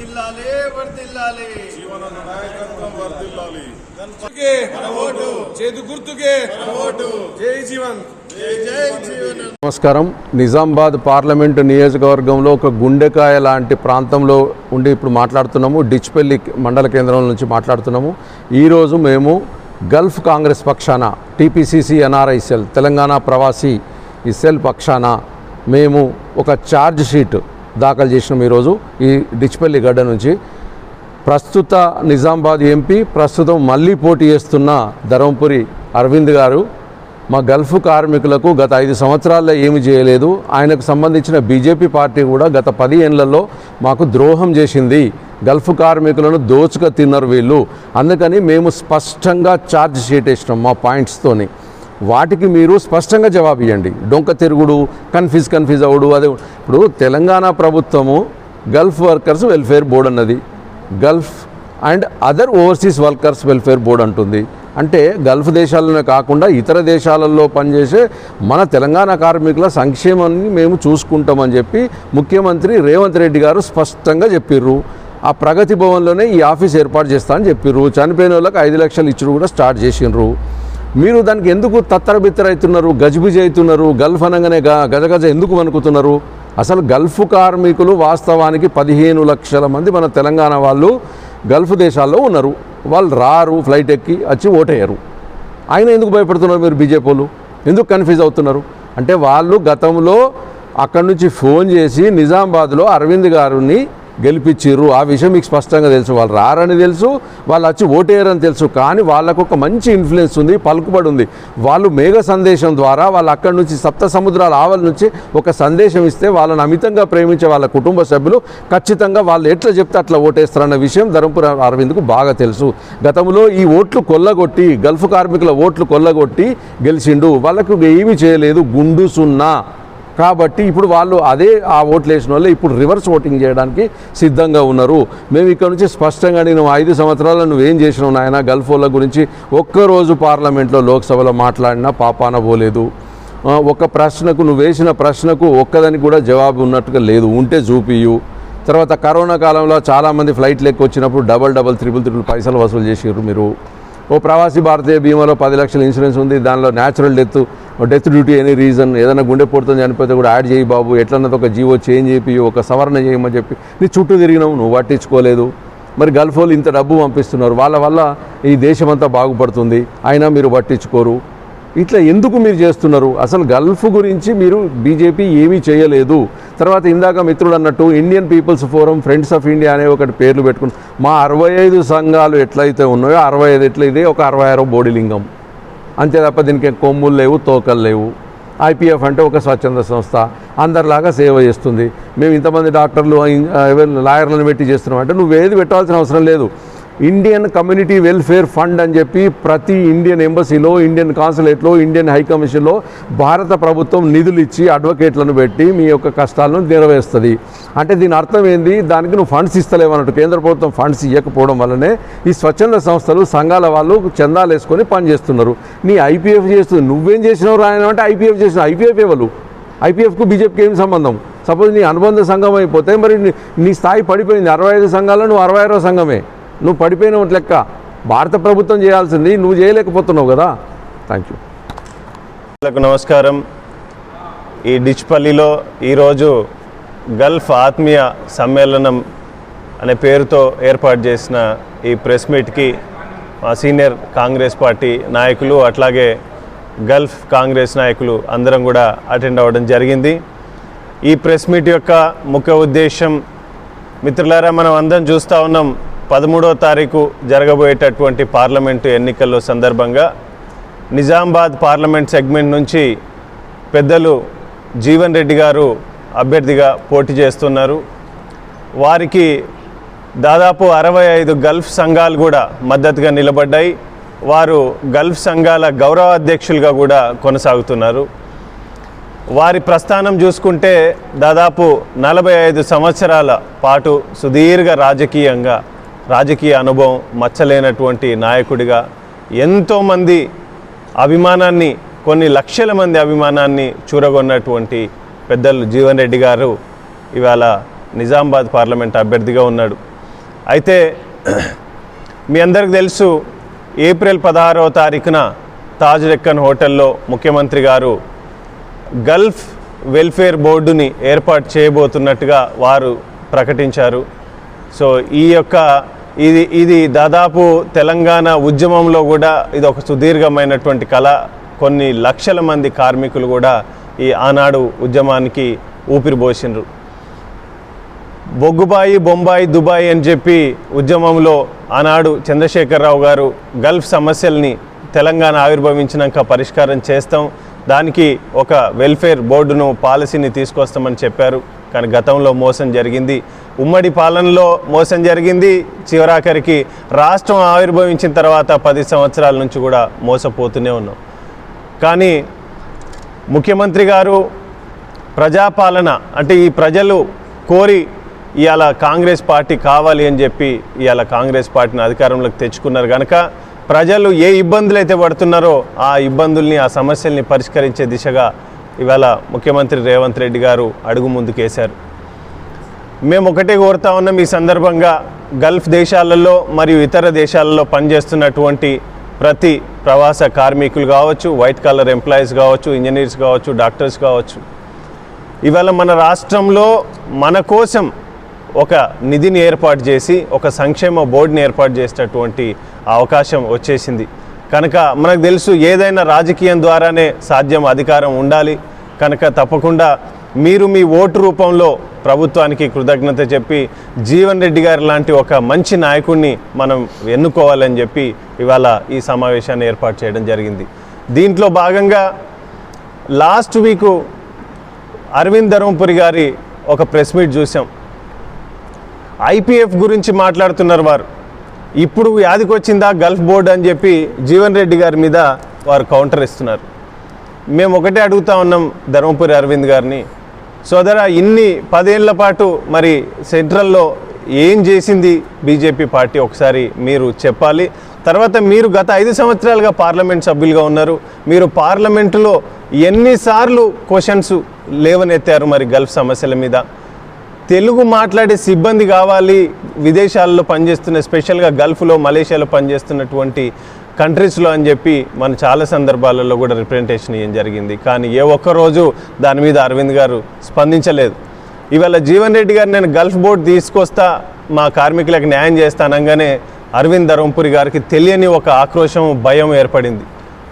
Gulf కార్మిక వర్దిల్లాలి వర్దిల్లాలి. జీవన నాయకత్వం వర్ధిల్లాలి గుర్తుకే చేతు గుర్తుకే జై జీవన్. జై జై జీవన్. నమస్కారం. నిజామాబాద్ పార్లమెంటు నియోజకవర్గంలో ఒక గుండెకాయ లాంటి ప్రాంతంలో ఉండి ఇప్పుడు మాట్లాడుతున్నాము. డిచ్పల్లి మండల కేంద్రం నుంచి మాట్లాడుతున్నాము. ఈరోజు మేము గల్ఫ్ కాంగ్రెస్ పక్షాన టీపీసీసీ ఎన్ఆర్ఐ సెల్ తెలంగాణ ప్రవాసీ ఈ సెల్ పక్షాన మేము ఒక ఛార్జ్ షీట్ దాఖలు చేసినాం ఈరోజు ఈ డిచ్పల్లి గడ్డ నుంచి. ప్రస్తుత నిజామాబాద్ ఎంపీ ప్రస్తుతం మళ్ళీ పోటీ చేస్తున్న ధర్మపురి అరవింద్ గారు మా గల్ఫ్ కార్మికులకు గత ఐదు సంవత్సరాల్లో ఏమి చేయలేదు. ఆయనకు సంబంధించిన బీజేపీ పార్టీ కూడా గత పది ఏళ్ళలో మాకు ద్రోహం చేసింది. గల్ఫ్ కార్మికులను దోచుక తిన్నారు వీళ్ళు. అందుకని మేము స్పష్టంగా ఛార్జ్ షీట్ వేసినాం మా పాయింట్స్తోని వాటికి మీరు స్పష్టంగా జవాబు ఇవ్వండి డొంక తిరుగుడు కన్ఫ్యూజ్ కన్ఫ్యూజ్ అవుడు అదే ఇప్పుడు తెలంగాణ ప్రభుత్వము గల్ఫ్ వర్కర్స్ వెల్ఫేర్ బోర్డు అన్నది. Gulf and other overseas workers welfare board అంటుంది. అంటే గల్ఫ్ దేశాలనే కాకుండా ఇతర దేశాలలో పనిచేసే మన తెలంగాణ కార్మికుల సంక్షేమాన్ని మేము చూసుకుంటామని చెప్పి ముఖ్యమంత్రి రేవంత్ రెడ్డి గారు స్పష్టంగా చెప్పిర్రు. ఆ ప్రగతి భవన్లోనే ఈ ఆఫీస్ ఏర్పాటు చేస్తా అని చెప్పిర్రు. చనిపోయిన వాళ్ళకి ఐదు లక్షలు ఇచ్చుడు కూడా స్టార్ట్ చేసిండ్రు. మీరు దానికి ఎందుకు తత్తరబిత్తరవుతున్నారు గజిబిజి అవుతున్నారు గల్ఫ్ అనగానే గ- గజగజ ఎందుకు వణుకుతున్నారు? అసలు గల్ఫ్ కార్మికులు వాస్తవానికి పదిహేను లక్షల మంది మన తెలంగాణ వాళ్ళు గల్ఫ్ దేశాల్లో ఉన్నారు. వాళ్ళు రారు ఫ్లైట్ ఎక్కి వచ్చి ఓటేయరు. ఆయన ఎందుకు భయపడుతున్నారు మీరు బీజేపీలు ఎందుకు కన్ఫ్యూజ్ అవుతున్నారు? అంటే వాళ్ళు గతంలో అక్కడి నుంచి ఫోన్ చేసి నిజామాబాద్లో అరవింద్ గారిని గెలిపించారు ఆ విషయం మీకు స్పష్టంగా తెలుసు. వాళ్ళు రారని తెలుసు వాళ్ళు వచ్చి ఓటేయరని తెలుసు. కానీ వాళ్ళకు ఒక మంచి ఇన్ఫ్లుయెన్స్ ఉంది పలుకుబడి ఉంది. వాళ్ళు మేఘ సందేశం ద్వారా వాళ్ళు అక్కడి నుంచి సప్త సముద్రాల ఆవల నుంచి ఒక సందేశం ఇస్తే వాళ్ళని అమితంగా ప్రేమించే వాళ్ళ కుటుంబ సభ్యులు ఖచ్చితంగా వాళ్ళు ఎట్లా చెప్తే అట్లా ఓటేస్తారన్న విషయం ధర్మపుర అరవింద్కు బాగా తెలుసు. గతంలో ఈ ఓట్లు కొల్లగొట్టి గల్ఫ్ కార్మికుల ఓట్లు కొల్లగొట్టి గెలిచిండు. వాళ్ళకు ఏమీ చేయలేదు. గుండు సున్నా. కాబట్టి ఇప్పుడు వాళ్ళు అదే ఆ ఓట్లు వేసిన వాళ్ళు ఇప్పుడు రివర్స్ ఓటింగ్ చేయడానికి సిద్ధంగా ఉన్నారు. మేము ఇక్కడ నుంచి స్పష్టంగా నేను ఐదు సంవత్సరాలు నువ్వేం చేసినావు నాయన? గల్ఫ్ వాళ్ళ గురించి ఒక్కరోజు పార్లమెంట్లో లోక్సభలో మాట్లాడినా పాపాన పోలేదు. ఒక ప్రశ్నకు నువ్వు వేసిన ప్రశ్నకు ఒక్కదానికి కూడా జవాబు ఉన్నట్టుగా లేదు. ఉంటే చూపియు తర్వాత కరోనా కాలంలో చాలామంది ఫ్లైట్లు లెక్క వచ్చినప్పుడు డబల్ డబల్ త్రిపుల్ త్రిపుల్ పైసలు వసూలు చేసిర్రు మీరు. ఓ ప్రవాసీ భారతీయ బీమాలో పది లక్షల ఇన్సూరెన్స్ ఉంది. దానిలో natural death death duty any reason ఏదైనా గుండె పొడుతో చనిపోతే కూడా యాడ్ చేయి బాబు. ఎట్లన్నది ఒక జీవో చేంజ్ చేపి ఒక సవరణ చేయమని చెప్పి. నీ చుట్టూ తిరిగినావు నువ్వు పట్టించుకోలేదు. మరి గల్ఫ్ వాళ్ళు ఇంత డబ్బు పంపిస్తున్నారు. వాళ్ళ వల్ల ఈ దేశమంతా బాగుపడుతుంది. అయినా మీరు పట్టించుకోరు. ఇట్లా ఎందుకు మీరు చేస్తున్నారు? అసలు గల్ఫ్ గురించి మీరు బీజేపీ ఏమీ చేయలేదు. తర్వాత ఇందాక మిత్రుడు అన్నట్టు Indian people's forum friends of India అనే ఒకటి పేర్లు పెట్టుకుని మా అరవై ఐదు సంఘాలు ఎట్లయితే ఉన్నాయో అరవై ఐదు ఎట్లా ఇదే ఒక అరవై ఆరో బోడిలింగం అంతే తప్ప దీనికి కొమ్ములు లేవు తోకలు లేవు. ఐపీఎఫ్ అంటే ఒక స్వచ్ఛంద సంస్థ అందరిలాగా సేవ చేస్తుంది. మేము ఇంతమంది డాక్టర్లు లాయర్లను పెట్టి చేస్తున్నాం. అంటే నువ్వు ఏది పెట్టాల్సిన అవసరం లేదు. ఇండియన్ కమ్యూనిటీ వెల్ఫేర్ ఫండ్ అని చెప్పి ప్రతి ఇండియన్ ఎంబసీలో ఇండియన్ కాన్సులేట్లో ఇండియన్ హై కమిషన్లో భారత ప్రభుత్వం నిధులు ఇచ్చి అడ్వకేట్లను పెట్టి మీ యొక్క కష్టాలను నెరవేరుస్తుంది. అంటే దీని అర్థం ఏంది? దానికి నువ్వు ఫండ్స్ ఇస్తలేవన్నట్టు కేంద్ర ప్రభుత్వం ఫండ్స్ ఇవ్వకపోవడం వల్లనే ఈ స్వచ్ఛంద సంస్థలు సంఘాల వాళ్ళు చందాలు వేసుకొని పనిచేస్తున్నారు. నీ ఐపీఎఫ్ చేస్తుంది నువ్వేం చేసినావు రాయనంటే ఐపీఎఫ్ చేసిన ఐపీఎఫ్ ఎవరు? ఐపీఎఫ్కు బీజేపీకి ఏం సంబంధం? సపోజ్ నీ అనుబంధ సంఘం అయిపోతే మరి నీ- స్థాయి పడిపోయింది. అరవై ఐదు సంఘాలు నువ్వు అరవై ఆరో సంఘమే. నువ్వు పడిపోయిన లెక్క. భారత ప్రభుత్వం చేయాల్సింది నువ్వు చేయలేకపోతున్నావు కదా. థ్యాంక్ యూ నమస్కారం. ఈ డిచ్పల్లిలో ఈరోజు గల్ఫ్ ఆత్మీయ సమ్మేళనం అనే పేరుతో ఏర్పాటు చేసిన ఈ ప్రెస్ మీట్కి మా సీనియర్ కాంగ్రెస్ పార్టీ నాయకులు అట్లాగే గల్ఫ్ కాంగ్రెస్ నాయకులు అందరం కూడా అటెండ్ అవ్వడం జరిగింది. ఈ ప్రెస్ మీట్ యొక్క ముఖ్య ఉద్దేశం మిత్రులారా మనం అందరం చూస్తూ ఉన్నాం పదమూడో తారీఖు జరగబోయేటటువంటి పార్లమెంటు ఎన్నికల్లో సందర్భంగా నిజామాబాద్ పార్లమెంట్ సెగ్మెంట్ నుంచి పెద్దలు జీవన్ రెడ్డి గారు అభ్యర్థిగా పోటీ చేస్తున్నారు. వారికి దాదాపు అరవై ఐదు గల్ఫ్ సంఘాలు కూడా మద్దతుగా నిలబడ్డాయి. వారు గల్ఫ్ సంఘాల గౌరవ అధ్యక్షులుగా కూడా కొనసాగుతున్నారు. వారి ప్రస్థానం చూసుకుంటే దాదాపు నలభై ఐదు సంవత్సరాల పాటు సుదీర్ఘ రాజకీయంగా రాజకీయ అనుభవం మచ్చలేనటువంటి నాయకుడిగా ఎంతోమంది అభిమానాన్ని కొన్ని లక్షల మంది అభిమానాన్ని చూరగొన్నటువంటి పెద్దలు జీవన్ రెడ్డి గారు ఇవాళ నిజామాబాద్ పార్లమెంట్ అభ్యర్థిగా ఉన్నాడు. అయితే మీ అందరికి తెలుసు ఏప్రిల్ పదహారవ తారీఖున తాజ్ రెక్కన్ హోటల్లో ముఖ్యమంత్రి గారు గల్ఫ్ వెల్ఫేర్ బోర్డుని ఏర్పాటు చేయబోతున్నట్టుగా వారు ప్రకటించారు. సో ఈ యొక్క ఇది ఇది దాదాపు తెలంగాణ ఉద్యమంలో కూడా ఇది ఒక సుదీర్ఘమైనటువంటి కళ. కొన్ని లక్షల మంది కార్మికులు కూడా ఈ ఆనాడు ఉద్యమానికి ఊపిరిపోసిండ్రు బొగ్గుబాయి బొంబాయి దుబాయ్ అని చెప్పి ఉద్యమంలో ఆనాడు చంద్రశేఖరరావు గారు గల్ఫ్ సమస్యల్ని తెలంగాణ ఆవిర్భవించినాక పరిష్కారం చేస్తాం. దానికి ఒక వెల్ఫేర్ బోర్డును పాలసీని తీసుకొస్తామని చెప్పారు. కానీ గతంలో మోసం జరిగింది. ఉమ్మడి పాలనలో మోసం జరిగింది. చివరాఖరికి రాష్ట్రం ఆవిర్భవించిన తర్వాత పది సంవత్సరాల నుంచి కూడా మోసపోతూనే ఉన్నాం. కానీ ముఖ్యమంత్రి గారు ప్రజాపాలన అంటే ఈ ప్రజలు కోరి ఇవాళ కాంగ్రెస్ పార్టీ కావాలి అని చెప్పి ఇవాళ కాంగ్రెస్ పార్టీని అధికారంలోకి తెచ్చుకున్నారు కనుక ప్రజలు ఏ ఇబ్బందులు అయితే పడుతున్నారో ఆ ఇబ్బందుల్ని ఆ సమస్యల్ని పరిష్కరించే దిశగా ఇవాళ ముఖ్యమంత్రి రేవంత్ రెడ్డి గారు అడుగు ముందుకేశారు. మేము ఒకటే కోరుతా ఉన్నాం ఈ సందర్భంగా గల్ఫ్ దేశాలలో మరియు ఇతర దేశాలలో పనిచేస్తున్నటువంటి ప్రతి ప్రవాస కార్మికులు కావచ్చు వైట్ కలర్ ఎంప్లాయీస్ కావచ్చు ఇంజనీర్స్ కావచ్చు డాక్టర్స్ కావచ్చు. ఇవాళ మన రాష్ట్రంలో మన కోసం ఒక నిధిని ఏర్పాటు చేసి ఒక సంక్షేమ బోర్డుని ఏర్పాటు చేసేటటువంటి అవకాశం వచ్చేసింది. కనుక మనకు తెలుసు ఏదైనా రాజకీయం ద్వారానే సాధ్యం అధికారం ఉండాలి. కనుక తప్పకుండా మీరు మీ ఓటు రూపంలో ప్రభుత్వానికి కృతజ్ఞత చెప్పి జీవన్ రెడ్డి గారి లాంటి ఒక మంచి నాయకుడిని మనం ఎన్నుకోవాలని చెప్పి ఇవాళ ఈ సమావేశాన్ని ఏర్పాటు చేయడం జరిగింది. దీంట్లో భాగంగా లాస్ట్ వీకు అరవింద్ ధర్మపురి గారి ఒక ప్రెస్ మీట్ చూసాం. ఐపీఎఫ్ గురించి మాట్లాడుతున్నారు వారు. ఇప్పుడు వ్యాధికి వచ్చిందా గల్ఫ్ బోర్డు అని చెప్పి జీవన్ రెడ్డి గారి మీద వారు కౌంటర్ ఇస్తున్నారు. మేము ఒకటే అడుగుతా ఉన్నాం ధర్మపురి అరవింద్ గారిని సోదర ఇన్ని పదేళ్ళ పాటు మరి సెంట్రల్లో ఏం చేసింది బీజేపీ పార్టీ? ఒకసారి మీరు చెప్పాలి. తర్వాత మీరు గత ఐదు సంవత్సరాలుగా పార్లమెంట్ సభ్యులుగా ఉన్నారు. మీరు పార్లమెంటులో ఎన్నిసార్లు క్వశ్చన్స్ లేవనెత్తారు మరి గల్ఫ్ సమస్యల మీద. తెలుగు మాట్లాడే సిబ్బంది కావాలి విదేశాల్లో పనిచేస్తున్న స్పెషల్గా గల్ఫ్లో మలేషియాలో పనిచేస్తున్నటువంటి కంట్రీస్లో అని చెప్పి మన చాలా సందర్భాలలో కూడా రిప్రజెంటేషన్ ఇవ్వడం జరిగింది. కానీ ఏ ఒక్క రోజు దాని మీద అరవింద్ గారు స్పందించలేదు. ఇవాళ జీవన్ రెడ్డి గారు నేను గల్ఫ్ బోర్డు తీసుకొస్తా మా కార్మికులకు న్యాయం చేస్తానంగానే అరవింద్ ధరంపురి గారికి తెలియని ఒక ఆక్రోశం భయం ఏర్పడింది.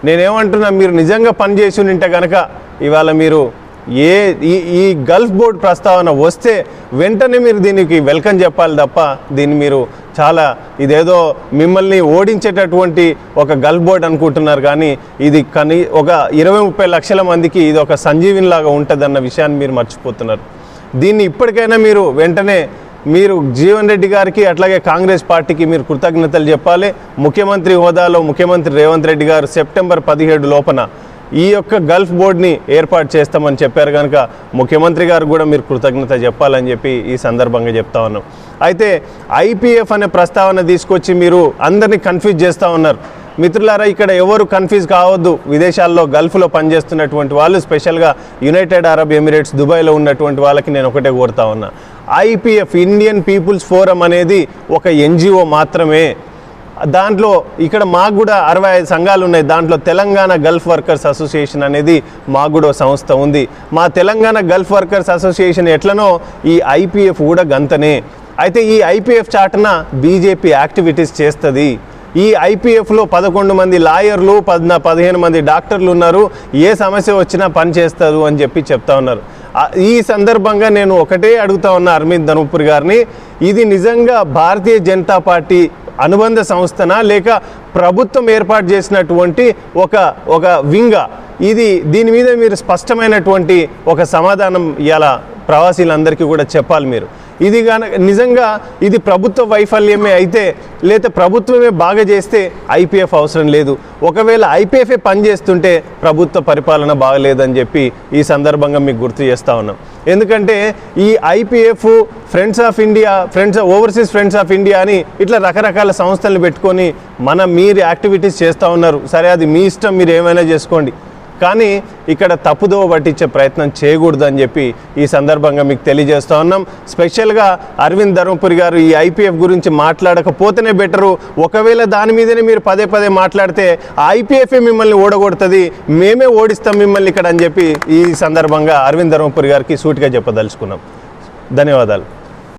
నేనేమంటున్నా మీరు నిజంగా పనిచేసి ఉంటే కనుక ఇవాళ మీరు ఏ ఈ ఈ గల్ఫ్ బోర్డ్ ప్రస్తావన వస్తే వెంటనే మీరు దీనికి వెల్కమ్ చెప్పాలి తప్ప దీన్ని మీరు చాలా ఇదేదో మిమ్మల్ని ఓడించేటటువంటి ఒక గల్ఫ్ బోర్డ్ అనుకుంటున్నారు కానీ ఇది కనీ ఒక ఇరవై ముప్పై లక్షల మందికి ఇది ఒక సంజీవినిలాగా ఉంటుందన్న విషయాన్ని మీరు మర్చిపోతున్నారు. దీన్ని ఇప్పటికైనా మీరు వెంటనే మీరు జీవన్ రెడ్డి గారికి అట్లాగే కాంగ్రెస్ పార్టీకి మీరు కృతజ్ఞతలు చెప్పాలి. ముఖ్యమంత్రి హోదాలో ముఖ్యమంత్రి రేవంత్ రెడ్డి గారు సెప్టెంబర్ పదిహేడు లోపల ఈ యొక్క గల్ఫ్ బోర్డ్ని ఏర్పాటు చేస్తామని చెప్పారు కనుక ముఖ్యమంత్రి గారు కూడా మీరు కృతజ్ఞత చెప్పాలని చెప్పి ఈ సందర్భంగా చెప్తా ఉన్నాం. అయితే ఐపీఎఫ్ అనే ప్రస్తావన తీసుకొచ్చి మీరు అందరినీ కన్ఫ్యూజ్ చేస్తూ ఉన్నారు. మిత్రులారా ఇక్కడ ఎవరు కన్ఫ్యూజ్ కావద్దు. విదేశాల్లో గల్ఫ్లో పనిచేస్తున్నటువంటి వాళ్ళు స్పెషల్గా యునైటెడ్ అరబ్ ఎమిరేట్స్ దుబాయ్లో ఉన్నటువంటి వాళ్ళకి నేను ఒకటే కోరుతా ఉన్నా. ఐపీఎఫ్ ఇండియన్ పీపుల్స్ ఫోరం అనేది ఒక ఎన్జిఓ మాత్రమే. దాంట్లో ఇక్కడ మాకు కూడా అరవై ఐదు సంఘాలు ఉన్నాయి. దాంట్లో తెలంగాణ గల్ఫ్ వర్కర్స్ అసోసియేషన్ అనేది మాకు కూడా సంస్థ ఉంది. మా తెలంగాణ గల్ఫ్ వర్కర్స్ అసోసియేషన్ ఎట్లనో ఈ ఐపీఎఫ్ కూడా గంతనే. అయితే ఈ ఐపీఎఫ్ చాటున బీజేపీ యాక్టివిటీస్ చేస్తుంది. ఈ ఐపీఎఫ్లో పదకొండు మంది లాయర్లు పద్నా పదిహేను మంది డాక్టర్లు ఉన్నారు. ఏ సమస్య వచ్చినా పని చేస్తారు అని చెప్పి చెప్తా ఉన్నారు. ఈ సందర్భంగా నేను ఒకటే అడుగుతా ఉన్నా అరవింద్ ధనుపూర్ గారిని. ఇది నిజంగా భారతీయ జనతా పార్టీ అనుబంధ సంస్థనా? లేక ప్రభుత్వం ఏర్పాటు చేసినటువంటి ఒక ఒక వింగ? ఇది దీని మీద మీరు స్పష్టమైనటువంటి ఒక సమాధానం ఇలా ప్రవాసీలందరికీ కూడా చెప్పాలి మీరు. ఇది కనుక నిజంగా ఇది ప్రభుత్వ వైఫల్యమే అయితే లేదా ప్రభుత్వమే బాగా చేస్తే ఐపీఎఫ్ అవసరం లేదు. ఒకవేళ ఐపీఎఫే పనిచేస్తుంటే ప్రభుత్వ పరిపాలన బాగలేదని చెప్పి ఈ సందర్భంగా మీకు గుర్తు చేస్తా ఉన్నాం. ఎందుకంటే ఈ IPF friends of India friends overseas friends of India అని ఇట్లా రకరకాల సంస్థలను పెట్టుకొని మన మీరు యాక్టివిటీస్ చేస్తూ ఉన్నారు. సరే అది మీ ఇష్టం మీరు ఏమైనా చేసుకోండి. కానీ ఇక్కడ తప్పుదోవ పట్టించే ప్రయత్నం చేయకూడదు అని చెప్పి ఈ సందర్భంగా మీకు తెలియజేస్తూ ఉన్నాం. స్పెషల్గా అరవింద్ ధర్మపురి గారు ఈ ఐపీఎఫ్ గురించి మాట్లాడకపోతేనే బెటరు. ఒకవేళ దాని మీదనే మీరు పదే పదే మాట్లాడితే ఐపీఎఫే మిమ్మల్ని ఓడగొడుతుంది మేమే ఓడిస్తాం మిమ్మల్ని ఇక్కడ అని చెప్పి ఈ సందర్భంగా అరవింద్ ధర్మపురి గారికి సూటిగా చెప్పదలుచుకున్నాం. ధన్యవాదాలు.